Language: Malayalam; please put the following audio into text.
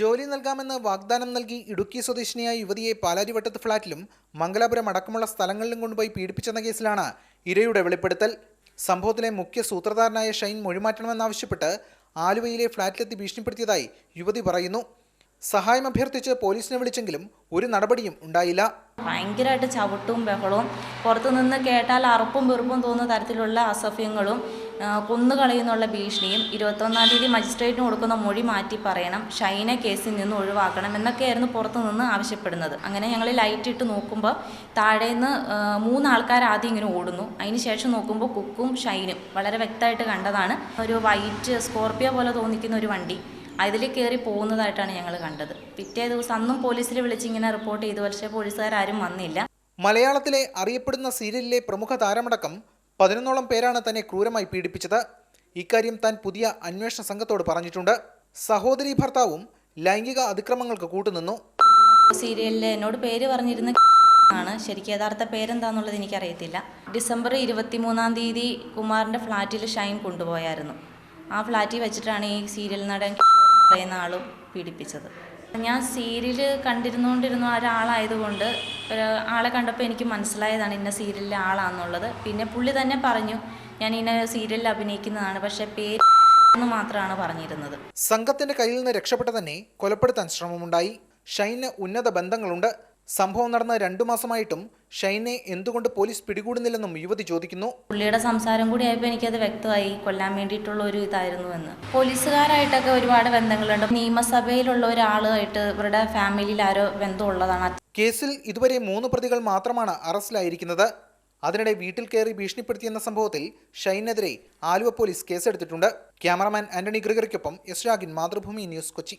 ജോലി നൽകാമെന്ന് വാഗ്ദാനം നൽകി ഇടുക്കി സ്വദേശിനിയായ യുവതിയെ പാലാരിവട്ടത്ത് ഫ്ളാറ്റിലും മംഗലാപുരം അടക്കമുള്ള സ്ഥലങ്ങളിലും കൊണ്ടുപോയി പീഡിപ്പിച്ചെന്ന കേസിലാണ് ഇരയുടെ വെളിപ്പെടുത്തൽ. സംഭവത്തിലെ മുഖ്യ സൂത്രധാരനായ ഷൈൻ മൊഴിമാറ്റണമെന്നാവശ്യപ്പെട്ട് ആലുവയിലെ ഫ്ളാറ്റിലെത്തി ഭീഷണിപ്പെടുത്തിയതായി യുവതി പറയുന്നു. സഹായം അഭ്യർത്ഥിച്ച് പോലീസിനെ വിളിച്ചെങ്കിലും ഒരു നടപടിയും ഉണ്ടായില്ല. ഭയങ്കരമായിട്ട് ചവിട്ടും ബഹളവും പുറത്തുനിന്ന് കേട്ടാൽ അറുപ്പും വെറുപ്പും തോന്നുന്ന തരത്തിലുള്ള അസഭ്യങ്ങളും കൊന്നുകളയുന്നുള്ള ഭീഷണിയും ഇരുപത്തൊന്നാം തീയതി മജിസ്ട്രേറ്റിന് കൊടുക്കുന്ന മൊഴി മാറ്റി പറയണം ഷൈന കേസിൽ നിന്ന് ഒഴിവാക്കണം എന്നൊക്കെയായിരുന്നു പുറത്തുനിന്ന് ആവശ്യപ്പെടുന്നത്. അങ്ങനെ ഞങ്ങൾ ലൈറ്റ് ഇട്ട് നോക്കുമ്പോൾ താഴേന്ന് നിന്ന് മൂന്ന് ആൾക്കാർ ആദ്യം ഇങ്ങനെ ഓടുന്നു. അതിന് ശേഷം നോക്കുമ്പോൾ കുക്കും ഷൈനും വളരെ വ്യക്തമായിട്ട് കണ്ടതാണ്. ഒരു വൈറ്റ് സ്കോർപ്പിയോ പോലെ തോന്നിക്കുന്ന ഒരു വണ്ടി അതിൽ കയറി പോകുന്നതായിട്ടാണ് ഞങ്ങൾ കണ്ടത്. പിറ്റേ ദിവസം അന്നും പോലീസിൽ വിളിച്ച് ഇങ്ങനെ റിപ്പോർട്ട് ചെയ്തു. പക്ഷേ പോലീസുകാരും വന്നില്ല. മലയാളത്തിലെ അറിയപ്പെടുന്ന സീരിയലിലെ പ്രമുഖ താരമടക്കം പതിനൊന്നോളം പേരാണ് തന്നെ ക്രൂരമായി പീഡിപ്പിച്ചത്. ഇക്കാര്യം താൻ പുതിയ അന്വേഷണ സംഘത്തോട് പറഞ്ഞിട്ടുണ്ട്. സഹോദരി ഭർത്താവും ലൈംഗിക അതിക്രമങ്ങൾക്ക് കൂട്ടുനിന്നു. സീരിയലിൽ എന്നോട് പേര് പറഞ്ഞിരുന്ന ആണ്. ശരിക്കും യഥാർത്ഥ പേരെന്താന്നുള്ളത് എനിക്കറിയത്തില്ല. ഡിസംബർ ഇരുപത്തിമൂന്നാം തീയതി കുമാറിന്റെ ഫ്ലാറ്റിൽ ഷൈൻ കൊണ്ടുപോയായിരുന്നു. ആ ഫ്ലാറ്റിൽ വെച്ചിട്ടാണ് ഈ സീരിയൽ നടൻ പറയുന്ന ആളും പീഡിപ്പിച്ചത്. ഞാൻ സീരിയൽ കണ്ടിരുന്നുകൊണ്ടിരുന്ന ഒരാളായതുകൊണ്ട് ഒരു ആളെ കണ്ടപ്പോൾ എനിക്ക് മനസ്സിലായതാണ് ഇന്ന സീരിയലിലെ ആളാണെന്നുള്ളത് പിന്നെ പുള്ളി തന്നെ പറഞ്ഞു ഞാൻ ഇന്ന സീരിയലിൽ അഭിനയിക്കുന്നതാണ് പക്ഷേ പേര് മാത്രമാണ് പറഞ്ഞിരുന്നത്. സംഘത്തിന്റെ കയ്യിൽ നിന്ന് രക്ഷപ്പെട്ട തന്നെ കൊലപ്പെടുത്താൻ ശ്രമമുണ്ടായി. ഷൈന് ഉന്നത ബന്ധങ്ങളുണ്ട്. സംഭവം നടന്ന രണ്ടു മാസമായിട്ടും ഷൈനെ എന്തുകൊണ്ട് പോലീസ് പിടികൂടുന്നില്ലെന്നും യുവതി ചോദിക്കുന്നു. പുള്ളിയുടെ സംസാരം കൂടി ആയപ്പോൾ എനിക്കത് വ്യക്തമായി. കൊല്ലാൻ വേണ്ടിയിട്ടുള്ള ഒരു ഇതായിരുന്നു എന്ന് പോലീസുകാരായിട്ടൊക്കെ ഒരുപാട് ബന്ധങ്ങളുണ്ട്. നിയമസഭയിലുള്ള ഒരാളുമായിട്ട് ഇവരുടെ ഫാമിലിയിൽ ആരോ ബന്ധമുള്ളതാണ്. കേസിൽ ഇതുവരെ മൂന്ന് പ്രതികൾ മാത്രമാണ് അറസ്റ്റിലായിരിക്കുന്നത്. അതിനിടെ വീട്ടിൽ കയറി ഭീഷണിപ്പെടുത്തിയെന്ന സംഭവത്തിൽ ഷൈനെതിരെ ആലുവ പോലീസ് കേസെടുത്തിട്ടുണ്ട്. ക്യാമറമാൻ ആന്റണി ഗ്രിഗറിക്കൊപ്പം എസ് രാഗിൻ മാതൃഭൂമി ന്യൂസ് കൊച്ചി.